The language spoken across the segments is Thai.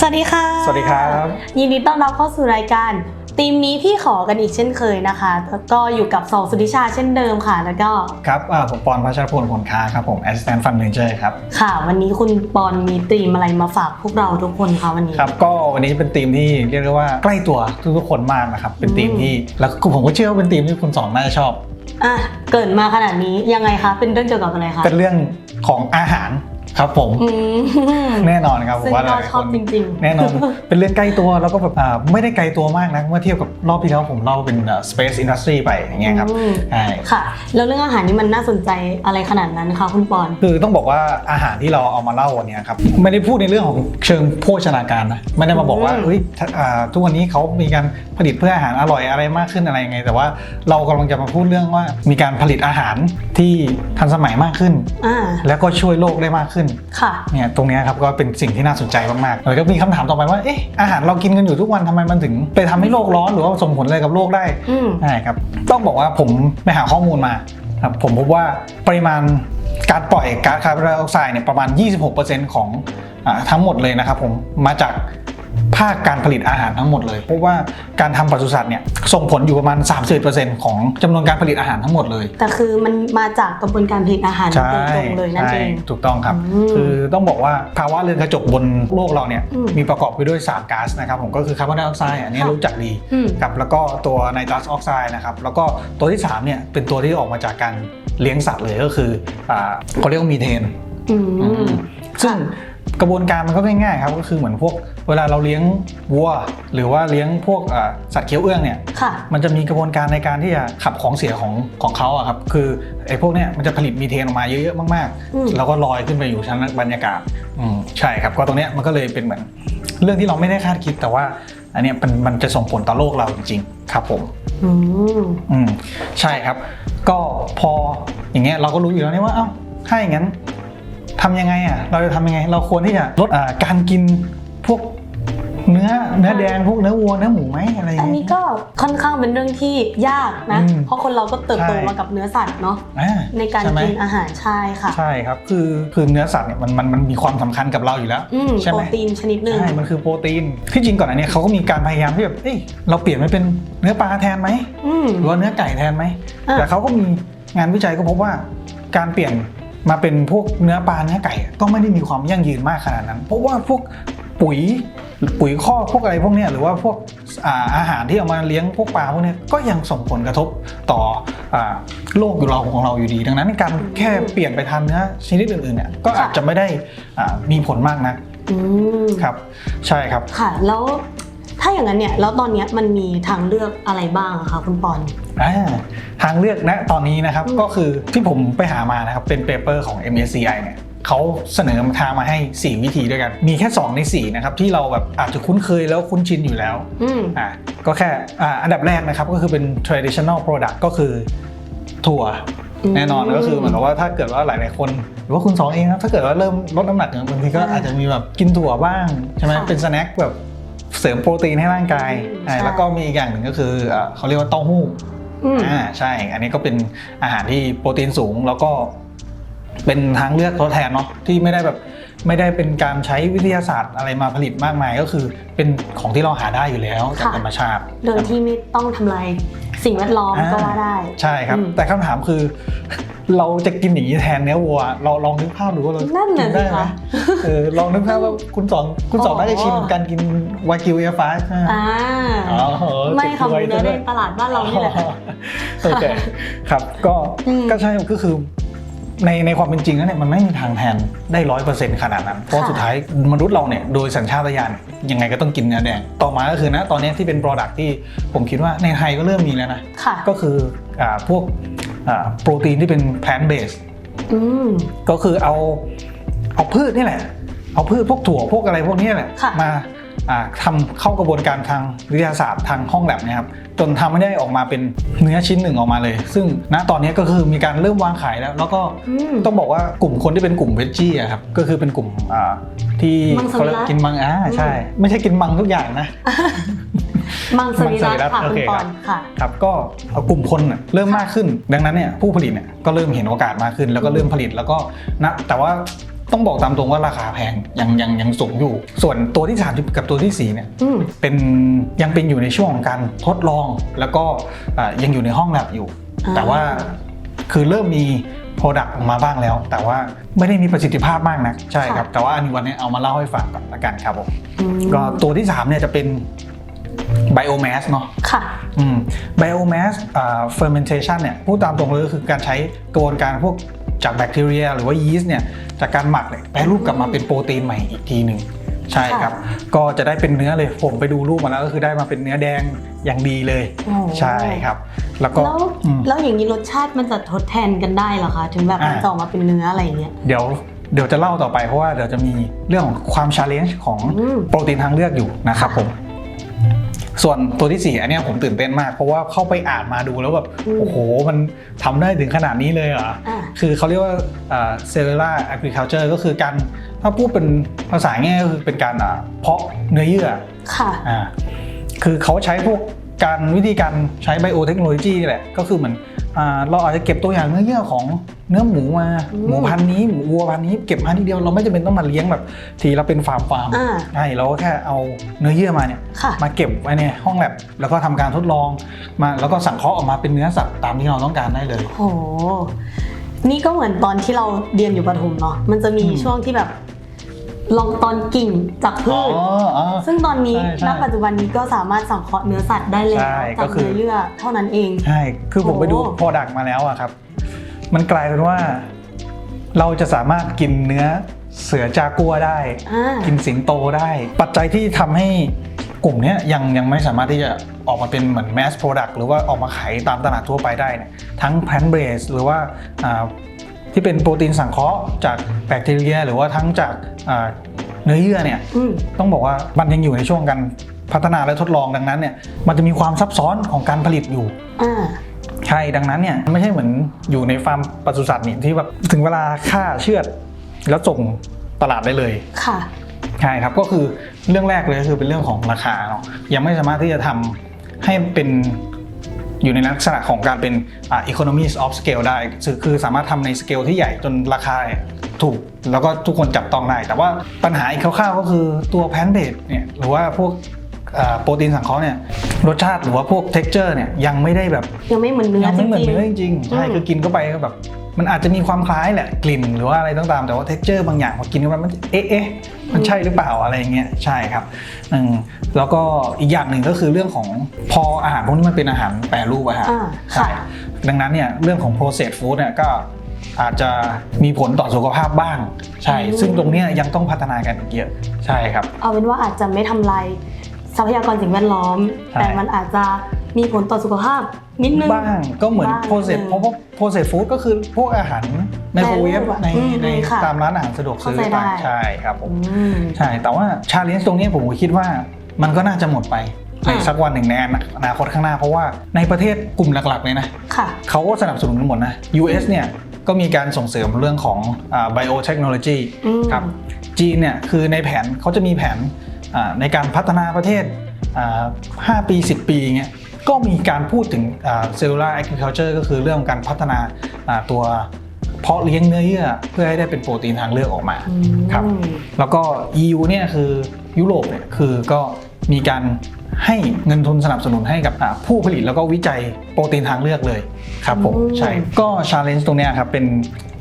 สวัสดีค่ะ สวัสดีครับ ยินดีต้อนรับเข้าสู่รายการทีมนี้พี่ขอกันอีกเช่นเคยนะคะแล้วก็อยู่กับสองสุธิชาเช่นเดิมค่ะ แล้วก็ครับอ่าผมปอนพัชรพลผลค้าครับผม Assistant Fund Manager ครับค่ะ วันนี้คุณปอนมีธีมอะไรมาฝากพวกเราทุกคนคะวันนี้ครับก็วันนี้เป็นทีมที่เรียกได้ว่าใกล้ตัวทุกๆคนมากนะครับเป็นทีมอืมที่แล้วก็ผมก็เชื่อว่าเป็นทีมที่คุณสองน่าจะชอบอะเกิดมาขนาดนี้ยังไงคะเป็นเรื่องเกี่ยวกับอะไรคะเป็นเรื่องของอาหาร ครับผม อืม แน่นอนครับผมซึ่งว่าหก็ลายชๆอคบนจริงแน่นอน เป็นเรื่องใกล้ตัวแล้วก็แบบอ่าไม่ได้ไกลตัวมากนะเมื่อเทียบกับรอบที่แล้วผมเล่าเป็นอ่า space industry ไปอย่างเงี้ยครับอืมใช่ ค่ะ แล้วเรื่องอาหารนี่มันน่าสนใจอะไรขนาดนั้นคะคุณปอน คือต้องบอกว่าอาหารที่เราเอามาเล่าวันเนี้ยครับไม่ได้พูดในเรื่องของเชิงโภชนาการนะไม่ได้มาบอกว่าอืม เฮ้ยถ้าอ่าทุกวันนี้เขามีการผลิตเพื่ออาหารอร่อยอะไรมากขึ้นอะไรยังไง แต่ว่าเรากำลังจะมาพูดเรื่องว่ามีการผลิตอาหารที่ทันสมัยมากขึ้น อ่า แล้วก็ช่วยโลกได้มากขึ้นค่ะเนี่ยตรงเนี้ยครับก็เป็นสิ่งที่น่าสนใจมากๆแล้วก็มีคำถามต่อไปว่าเอ๊ะอาหารเรากินกันอยู่ทุกวันทำไมมันถึง ไปทำให้โลกร้อนหรือว่าส่งผลอะไรกับโลกได้อืมใช่ครับต้องบอกว่าผมไปหาข้อมูลมาครับผมพบว่าปริมาณการปล่อยก๊าซคาร์บอนไดออกไซด์เนี่ยประมาณ 26%ของอาทั้งหมดเลยนะครับผมมาจาก ภาคการผลิตอาหารทั้งหมดเลย เพราะว่าการทำปศุสัตว์เนี่ยส่งผลอยู่ประมาณ 30%ของจำนวนการผลิตอาหารทั้งหมดเลย แต่คือมันมาจากกระบวนการผลิตอาหารใช่ตรงๆเลยนั่นใช่เองถูกต้องครับอืมคือต้องบอกว่าภาวะเรือนกระจกบนโลกเราเนี่ยอืมมีประกอบไปด้วย 3ก๊าซนะครับผมก็คือคาร์บอนไดออกไซด์อันนี้ค่ะรู้จักดีอืมครับแล้วก็ตัวไนตรัสออกไซด์นะครับแล้วก็ตัวที่3เนี่ยเป็นตัวที่ออกมาจากการเลี้ยงสัตว์เลยก็คืออ่าเขาเรียกว่ามีเทนอืมซึ่ง กระบวนการมันก็ง่ายๆครับก็คือเหมือนพวกเวลาเราเลี้ยงวัว หรือว่าเลี้ยงพวกอ่าสัตว์เคี้ยวเอื้องเนี่ยค่ะมันจะมีกระบวนการในการที่จะขับของเสียของของเขาอะครับคือไอ้พวกเนี้ยมันจะผลิตมีเทนออกมาเยอะๆมากอืมๆแล้วก็ลอยขึ้นไปอยู่ชั้นบรรยากาศอืมใช่ครับก็ตรงเนี้ยมันก็เลยเป็นเหมือนเรื่องที่เราไม่ได้คาดคิดแต่ว่าอันเนี้ยมันมันจะส่งผลต่อโลกเราจริงๆ ครับผมอืมอืมใช่ครับ ก็พออย่างเงี้ยเราก็รู้อยู่แล้วนี่ว่าเอ้าถ้าอย่างนั้น ทำยังไงอะเราจะทำยังไง เราควรที่จะลดอ่าการกินพวกเนื้อเนื้อแดงพวกเนื้อวัวเนื้อหมูไหมอะไรอย่างอันเงี้ยนี้ก็ค่อนข้างเป็นเรื่องที่ยากนะ อืมเพราะคนเราก็เติบโตใช่ มากับเนื้อสัตว์เนาะอ่า ในการช่ไหม กินอาหารใช่ค่ะ ใช่ครับคือคือเนื้อสัตว์เนี่ยมันมันมันมีความสำคัญกับเราอยู่แล้ว อืมใช่โปไหมรตีนชนิดหนึ่ง ใช่มันคือโปรตีนที่จริงก่อนอันเนี้ยเขาก็มีการพยายามที่แบบเอ้ยเราเปลี่ยนไปเป็นเนื้อปลาแทนไหมอืม หรือว่าเนื้อไก่แทนไหมอะ แต่เขาก็มีงานวิจัยก็พบว่าการเปลี่ยน มาเป็นพวกเนื้อปลาเนื้อไก่ ก็ไม่ได้มีความยั่งยืนมากขนาดนั้น เพราะว่าพวกปุ๋ยปุ๋ยข้อพวกอะไรพวกนี้หรือว่าพวกอาอาหารที่เอามาเลี้ยงพวกปลาพวกนี้ก็ยังส่งผลกระทบต่ออโลกเราของเราอยู่ดี ดังนั้นการแค่เปลี่ยนไปทานเนื้อชนิดอื่นๆเนี่ยก็อาจจะไม่ได้มีผลมากนะครับ ใช่ครับ ค่ะ แล้ว ถ้าอย่างนั้นเนี่ยแล้วตอนเนี้ยมันมีทางเลือกอะไรบ้างอะคะคุณปอน อ่าทางเลือกณตอนนี้นะครับอืมก็คือที่ผมไปหามานะครับเป็นเปเปอร์ของ MSCI เนี่ยเขาเสนอทางมาให้ 4 วิธีด้วยกัน มีแค่ 2 ใน 4 นะครับ ที่เราแบบอาจจะคุ้นเคยแล้วคุ้นชินอยู่แล้วอืม อ่าก็แค่อ่าอันดับแรกนะครับก็คือเป็น traditional product ก็คือถั่ว อืมแน่นอนก็คือเหมือนกับว่าถ้าเกิดว่าหลาย ๆ คน หรือว่าคุณสองเองนะถ้าเกิดว่าเริ่มลดน้ำหนักเนี่ยบางทีก็อ่าอาจจะมีแบบกินถั่วบ้างใช่ไหมค่ะ เป็นสแน็คแบบ เสริมโปรตีนให้ร่างกายอืมอ่าใช่แล้วก็มีอีกอย่างหนึ่งก็คืออ่าเขาเรียกว่าเต้าหู้อืมอ่าใช่ อันนี้ก็เป็นอาหารที่โปรตีนสูงแล้วก็เป็นทางเลือกทดแทนเนาะที่ไม่ได้แบบไม่ได้เป็นการใช้วิทยาศาสตร์อะไรมาผลิตมากมายก็คือเป็นของที่เราหาได้อยู่แล้วจากค่ะธรรมชาติ โดยที่ไม่ต้องทำลายสิ่งแวดล้อมอ่าก็ว่าได้ ใช่ครับอืมแต่คำถามคือ เราจะกินอย่างนี้แทนเนื้อวัว เราลองนึกภาพดูว่าเรานั่นน่ะกิได้สิไหมคะเออลองนึกภาพว่าคุณสองคุณสองอ๋อ น่าจะชินการกินวากิวเอฟาสอ่าอ๋อไม่ค่ะหเก็มูบเนื้อไว้ในด้วย ตลาดบ้านเรานี่แหละ โอเคครับก็อืมก็ใช่ก็คือในในความเป็นจริงแล้วเนี่ยมันไม่มีทางแทนได้ร้อยเปอร์เซ็นต์ขนาดนั้น เพราะค่ะ สุดท้ายมนุษย์เราเนี่ยโดยสัญชาตญาณยังไงก็ต้องกินเนื้อแดงต่อมาก็คือนะตอนนี้ที่เป็น Product ที่ผมคิดว่าในไทยก็เริ่มมีแล้วนะ ค่ะ ก็คืออ่าพวกอ่า โปรตีนที่เป็น plant based อืมก็คือเอาเอาพืชนี่แหละ เอาพืชพวกถั่วพวกอะไรพวกนี้แหละค่ะมาอ่าทำเข้ากระบวนการทางวิทยาศาสตร์ทางห้องแลบเนะครับจนทำให้ได้ออกมาเป็นเนื้อชิ้นหนึ่งออกมาเลย ซึ่งณตอนนี้ก็คือมีการเริ่มวางขายแล้ว แล้วก็อืมต้องบอกว่ากลุ่มคนที่เป็นกลุ่มเวจจี้อะครับก็คือเป็นกลุ่มอ่าที่มังสวิรัติเขาเรียกกินมังอ่าใช่ ไม่ใช่กินมังทุกอย่างนะ มังสวิรัตมังสวิรัติค่ะโอคุณเคปคอรับนค่ะครับก็เอากลุ่มคนน่ะเริ่มมากขึ้น ดังนั้นเนี่ยผู้ผลิตเนี่ยก็เริ่มเห็นโอกาสมากขึ้น แล้วก็เริ่มผลิตแล้วก็นะแต่ว่าต้องบอกตามตรงว่าราคาแพงยังยังยังสูงอยู่ ส่วนตัวที่ 3 กับตัวทีสี่4 เนี่ยอืมเป็นยังเป็นอยู่ในช่วงของการทดลอง แล้วก็อ่ายังอยู่ในห้องแลบอยู่อ่าแต่ว่าคือเริ่มมี Product ออกมาบ้างแล้ว แต่ว่าไม่ได้มีประสิทธิภาพมากนะใช่ครับ แต่ว่าอันนี้วันนี้เอามาเล่าให้ฟังก่อนละกันครับผมอืมก็ตัวที่3เนี่ยจะเป็น biomass เนาะค่ะอืม biomass อ่า fermentation เนี่ยพูดตามตรงเลยก็คือการใช้กระบวนการพวกจากแบคทีเรีย หรือว่ายีสต์เนี่ยจากการหมักเนี่ยแปรรูปกลับมาเป็นโปรตีนใหม่อีกทีหนึ่งใช่ครับ ก็จะได้เป็นเนื้อเลยผมไปดูรูปมาแล้วก็คือได้มาเป็นเนื้อแดงอย่างดีเลย โอ้ ใช่ครับ แล้วก็แล้วอืม แล้วอย่างนี้รสชาติมันจะทดแทนกันได้เหรอคะ ถึงแบบมันอ่า จะออกมาเป็นเนื้ออะไรอย่างเงี้ย เดี๋ยวเดี๋ยวจะเล่าต่อไปเพราะว่าเดี๋ยวจะมีเรื่องของความชาเลนจ์ของอืม โปรตีนทางเลือกอยู่นะครับผม ส่วนตัวที่ 4 อันเนี้ยผมตื่นเต้นมาก เพราะว่าเข้าไปอ่านมาดูแล้วแบบอืมโอ้โห มันทำได้ถึงขนาดนี้เลยเหรออ่าคือเขาเรียกว่าเซลลูล่าแอ agriculture ก็คือการถ้าพูดเป็นภาษาง่ายก็คือเป็นการอ่าเพาะเนื้อเยื่อค่ะอ่าคือเขาใช้พวกการวิธีการใช้ไบโอเทคโนโลยีนี่แหละก็คือเหมือนอ่า เราอาจจะเก็บตัวอย่างเนื้อเยื่อของเนื้อหมูมาอืมหมูพันธุ์นี้หมูวัวพันธุ์นี้เก็บมาทีเดียวเราไม่จำเป็นต้องมาเลี้ยงแบบ ทีเราเป็นฟาร์มฟาร์มอ่าใช่เราก็แค่เอาเนื้อเยื่อมาเนี่ยค่ะมาเก็บไว้ในห้องแลบแล้วก็ทำการทดลองมาแล้วก็สังเคราะห์ออกมาเป็นเนื้อสัตว์ตามที่เราต้องการได้เลยโหนี่ก็เหมือนตอนที่เราเรียนอยู่ประถมเนาะมันจะมีอืมช่วงที่แบบ ลองตอนกิ่งจากพือ๋อชอ๋อซึ่งตอนนี้ใช่ใช่ณปัจจุบันนี้ก็สามารถสังเคราะห์เนื้อสัตว์ได้แล้วใช่จาก็กคือเนื้อเยื่อเท่านั้นเอง ใช่ คือผมไปดูโอ้โปรดักต์มาแล้วอะครับ มันกลายเป็นว่า เราจะสามารถกินเนื้อเสือจากัวได้อ่ากินสิงโตได้ ปัจจัยที่ทำให้กลุ่มเนี้ยยังยังไม่สามารถที่จะออกมาเป็นเหมือน mass product หรือว่าออกมาขายตามตลาดทั่วไปได้เนี่ยทั้ง plant based หรือว่าอ่า ที่เป็นโปรตีนสังเคราะห์จากแบคทีเรีย หรือว่าทั้งจากอ่าเนื้อเยื่อเนี่ยอืมต้องบอกว่ามันยังอยู่ในช่วงการพัฒนาและทดลองดังนั้นเนี่ยมันจะมีความซับซ้อนของการผลิตอยู่อ่าใช่ดังนั้นเนี่ยไม่ใช่เหมือนอยู่ในฟาร์มปศุสัตว์นี่ที่แบบถึงเวลาฆ่าเชือด แล้วส่งตลาดได้เลยค่ะใช่ครับก็คือเรื่องแรกเลยก็คือเป็นเรื่องของราคาเนาะยังไม่สามารถที่จะทำให้เป็น อยู่ในลักษณะของการเป็นอ่า economies of scale ได้คือคือสามารถทำในสเกลที่ใหญ่จนราคาถูกแล้วก็ทุกคนจับต้องได้ แต่ว่าปัญหาอีกคร่าวๆก็คือตัวแพนเบดเนี่ยหรือว่าพวกอ่าโปรตีนสังเคราะห์เนี่ยรสชาติหรือว่าพวก texture เนี่ยยังไม่ได้แบบยังไม่เหมือนเนื้อยังจไม่เหมือนริงเนื้อจริงๆใช่อืมคือกินเข้าไปก็แบบ มันอาจจะมีความคล้ายแหละกลิ่นหรือว่าอะไรต่างๆแต่ว่าเท็กเจอร์บางอย่างพอกินเข้าไปมันเอ๊ะเอ๊ะมันใช่หรือเปล่าอะไรอย่างเงี้ยใช่ครับอืมแล้วก็อีกอย่างหนึ่งก็คือเรื่องของพออาหารพวกนี้มันเป็นอาหารแปรรูปอะฮะอ่าใช่ค่ะดังนั้นเนี่ยเรื่องของ processed food เนี่ยก็อาจจะมีผลต่อสุขภาพบ้าง ใช่อืมซึ่งตรงเนี้ยยังต้องพัฒนากันอีกเยอะใช่ครับ เอาเป็นว่าอาจจะไม่ทำลายทรัพยากรสิ่งแวดล้อมใช่แต่มันอาจจะมีผลต่อสุขภาพ นิดนึงบ้างก็เหมือนบ้างโปรเซสอืมเพราะว่าโปรเซสฟู้ดก็คือพวกอาหารไมโครเวฟแปรรูปอะในอืมในค่ะตามร้านอาหารสะดวกซื้อเข้าใจได้ต่างๆใช่ครับผมอืมใช่แต่ว่าชาเลนจ์ตรงนี้ผมก็คิดว่ามันก็น่าจะหมดไปในอ่าสักวันหนึ่งในอนาคตข้างหน้าเพราะว่าในประเทศกลุ่มหลักๆเลยนะค่ะเขาก็สนับสนุนกันหมดนะ US เนี่ยก็มีการส่งเสริมเรื่องของไบโอเทคโนโลยีอืมครับจีนเนี่ยคือในแผนเขาจะมีแผนอ่าในการพัฒนาประเทศอ่า5ปี 10 ปีอย่างเงี้ย ก็มีการพูดถึงเซลลูลาร์แอค i ิ u เ t อร์ก็คือเรื่องของการพัฒนาอ่าตัวเพาะเลี้ยงเนื้อเยื่อเพื่อให้ได้เป็นโปรตีนทางเลือกออกมาอืมครับแล้วก็ EU เนี่ยคือยุโรปเนี่ยคือก็มีการให้เงินทุนสนับสนุนให้กับอ่าผู้ผลิตแล้วก็วิจัยโปรตีนทางเลือกเลยครับผมอืมใช่ก็ชาเลนจ์ตรงเนี้ยครับเป็น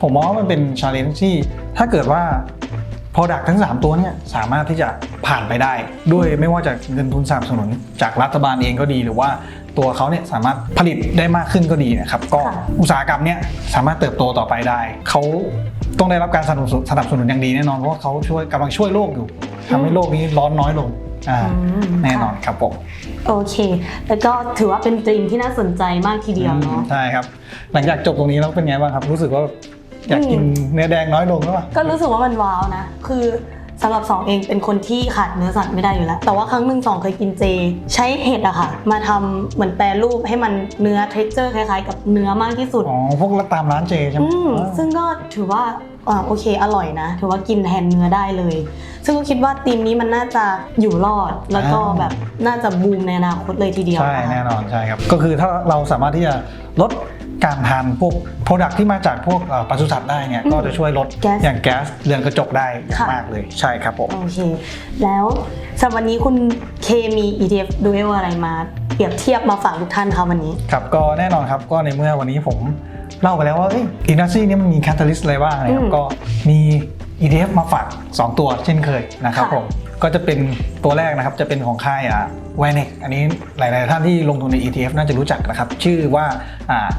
ผมมองว่ามันเป็นชาเลนจ์ที่ถ้าเกิดว่า Product ทั้ง 3 ตัวเนี่ยสามารถที่จะ ผ่านไปได้ ด้วยไม่ว่าจะเงินทุนสนับสนุนจากรัฐบาลเองก็ดี หรือว่าตัวเขาเนี่ยสามารถผลิตได้มากขึ้นก็ดีนะครับก็ค่ะอุตสาหกรรมเนี่ยสามารถเติบโตต่อไปได้เขาต้องได้รับการสนับสนุนสนับสนุนอย่างดีแน่นอนเพราะว่าเขาช่วยกำลังช่วยโลกอยู่ทำให้โลกนี้ร้อนน้อยลงอ่าอืมแน่นอนครับผมโอเค แล้วก็ถือว่าเป็นดรีมที่น่าสนใจมากทีเดียวเนาะใช่ครับ หลังจากจบตรงนี้แล้วเป็นไงบ้างครับ รู้สึกว่าอยากกินเนื้อแดงน้อยลงหรือเปล่าก็รู้สึกว่ามันว้าวนะ คือ สำหรับสองเองเป็นคนที่ขาดเนื้อสัตว์ไม่ได้อยู่แล้ว แต่ว่าครั้งหนึ่งสองเคยกินเจ ใช้เห็ดอะค่ะ มาทำเหมือนแปรรูปให้มันเนื้อเท็กเจอร์คล้ายๆ กับเนื้อมากที่สุดอ๋อพวกตามร้านเจใช่ไหมอืมซึ่งก็ถือว่าอ่าโอเคอร่อยนะ ถือว่ากินแทนเนื้อได้เลย ซึ่งก็คิดว่าทีมนี้มันน่าจะอยู่รอดแล้วก็แบบน่าจะบูมในอนาคตเลยทีเดียวใช่นะคะแน่นอนใช่ครับก็คือถ้าเราสามารถที่จะลด การทานพวกโปรดักที่มาจากพวกเอ่อปศุสัตว์ได้เนี่ยอืมก็จะช่วยลดแก๊สอย่างแก๊สเรือนกระจกได้อย่างค่ะมากเลยใช่ครับผมโอเคแล้วสำหรับวันนี้คุณเคมี ETF Duel อะไรมาเปรียบเทียบมาฝากทุกท่านคะวันนี้ครับก็แน่นอนครับก็ในเมื่อวันนี้ผมเล่าไปแล้วว่าอินดัสทรีนี่ยมันมีแคตตาลิสต์อะไรบ้างนะครัอืบมก็มี ETF มาฝาก 2 ตัวเช่นเคยนะครับค่ะผมก็จะเป็นตัวแรกนะครับจะเป็นของค่ายอะแวนิกอันนี้หลาย ๆ ท่านที่ลงทุนใน ETF น่าจะรู้จักนะครับ ชื่อว่าอ่า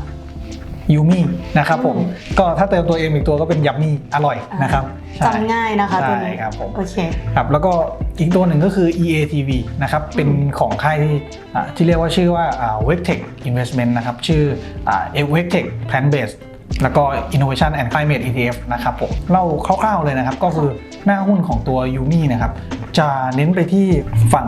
ยูมี่นะครับผม ก็ถ้าเติมตัวเองอีกตัวก็เป็นยัมมี่อร่อยนะครับใช่จำง่ายนะคะตัวนี้ใช่ครับผมโอเคครับแล้วก็อีกตัวหนึ่งก็คือ EATV นะครับเป็นของค่ายที่อ่าที่เรียกว่าชื่อว่าอ่า Vectech Investment นะครับชื่ออ่า Vectech Plant Based แล้วก็ Innovation and Climate ETF นะครับผมเล่าคร่าวๆเลยนะครับ ก็คือหน้าหุ้นของตัว Yumi นะครับ จะเน้นไปที่ฝั่ง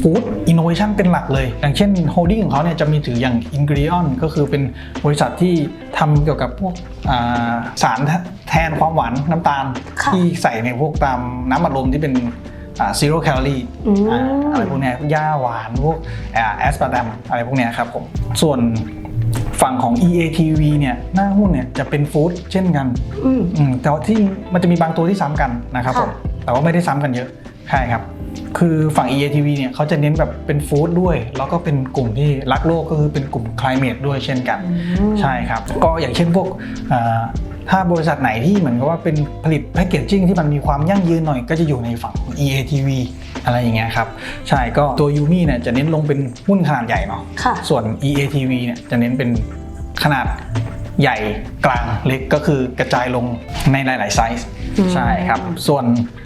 Food Innovation เป็นหลักเลย อย่างเช่น Holding ของเขาเนี่ยจะมีถืออย่าง Ingredient ก็คือเป็นบริษัทที่ทำเกี่ยวกับพวกอ่าสารแทนความหวานน้ำตาลค่ะที่ใส่ในพวกตามน้ำอัดลมที่เป็นซีโร่แคลอรี่อืมอะไรพวกเนี้ยหญ้าหวานพวกแอสปาร์ตมอะไรพวกเนี้ยครับผมส่วนฝั่งของ EATV เนี่ยหน้าหุ้นเนี่ยจะเป็นฟู้ดเช่นกันอืมอืมแต่ว่าที่มันจะมีบางตัวที่ซ้ำกันนะครับค่ะผมแต่ว่าไม่ได้ซ้ำกันเยอะ ใช่ครับ คือฝั่ง EATV เนี่ยเขาจะเน้นแบบเป็นฟู้ดด้วย แล้วก็เป็นกลุ่มที่รักโลกก็คือเป็นกลุ่ม climate ด้วยเช่นกันอืมใช่ครับ ก็อย่างเช่นพวกอ่าถ้าบริษัทไหนที่เหมือนกับว่าเป็นผลิตแพคเกจจิ้งที่มันมีความยั่งยืนหน่อยก็จะอยู่ในฝั่งของ EATV อะไรอย่างเงี้ยครับใช่ก็ตัว Yumi เนี่ยจะเน้นลงเป็นหุ้นขนาดใหญ่เนาะค่ะส่วนส่วน EATV เนี่ยจะเน้นเป็นขนาดใหญ่กลางเล็กก็คือกระจายลงในหลาย ๆ ไซส์อืมใช่ครับ ส่วนอ่า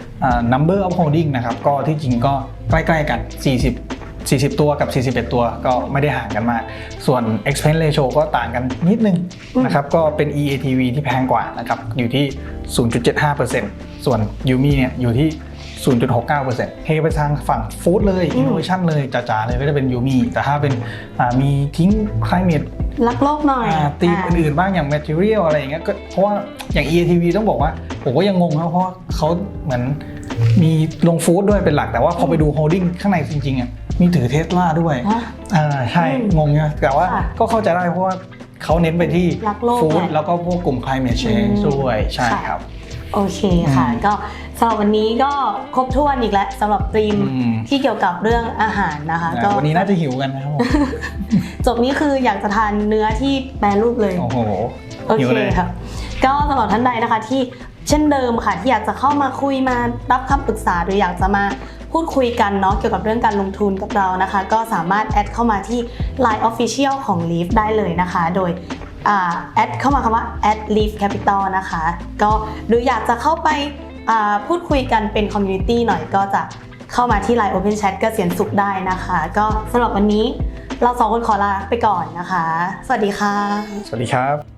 number of holding นะครับก็ที่จริงก็ใกล้ๆกัน 40 40 ตัวกับ 41 ตัวก็ไม่ได้ห่างกันมาก ส่วน expense ratio ก็ต่างกันนิดนึงอืมนะครับ ก็เป็น EATV ที่แพงกว่านะครับ อยู่ที่ 0.75%ส่วน Yumi เนี่ยอยู่ที่ 0.69%เทไปทางฝั่งฟู้ดเลยอืม innovation เลยจ๋าๆเลยก็จะเป็น Yumi แต่ถ้าเป็นอ่ามีทิ้ง climate รักโลกหน่อยอ่าตีมอื่นๆบ้างอย่าง material อะไรอย่างเงี้ยก็เพราะว่าอย่าง EATV ต้องบอกว่า ผมก็ยังงงนะเพราะว่าเขาเหมือนมีลงฟู้ดด้วยเป็นหลักแต่ว่าพอไปดูโฮลดิ้งข้างในจริงๆอะมีถือเทสลาด้วยฮะอ่าใช่อืมงงไงแต่ว่าค่ะก็เข้าใจได้เพราะว่าเขาเน้นไปที่รักโลกฟู้ดแหละแล้วก็พวกกลุ่ม climate change อืมด้วยใช่ค่ะครับ โอเคค่ะอืมก็สำหรับวันนี้ก็ครบถ้วนอีกแล้วสำหรับธีมอืม ที่เกี่ยวกับเรื่องอาหารนะคะอ่าก็วันนี้น่าจะหิวกันนะครับผม จบนี้คืออยากจะทานเนื้อที่แปรรูปเลย โอ้โหโอหิวเคเลย ค่ะก็สำหรับท่านใดนะคะที่เช่นเดิมค่ะที่อยากจะเข้ามาคุยมารับคำปรึกษาหรืออยากจะมาพูดคุยกันเนาะเกี่ยวกับเรื่องการลงทุนกับเรานะคะ ก็สามารถแอดเข้ามาที่ Line Official ของ Leaf ได้เลยนะคะ โดยอ่า แอดเข้ามาคำว่า add leaf capital นะคะ ก็หรืออยากจะเข้าไปพูดคุยกันเป็นคอมมูนิตี้หน่อยก็จะเข้ามาที่ Line Open Chat เกษียณสุขได้นะคะ ก็สำหรับวันนี้เราสองคนขอลาไปก่อนนะคะ สวัสดีค่ะ สวัสดีครับ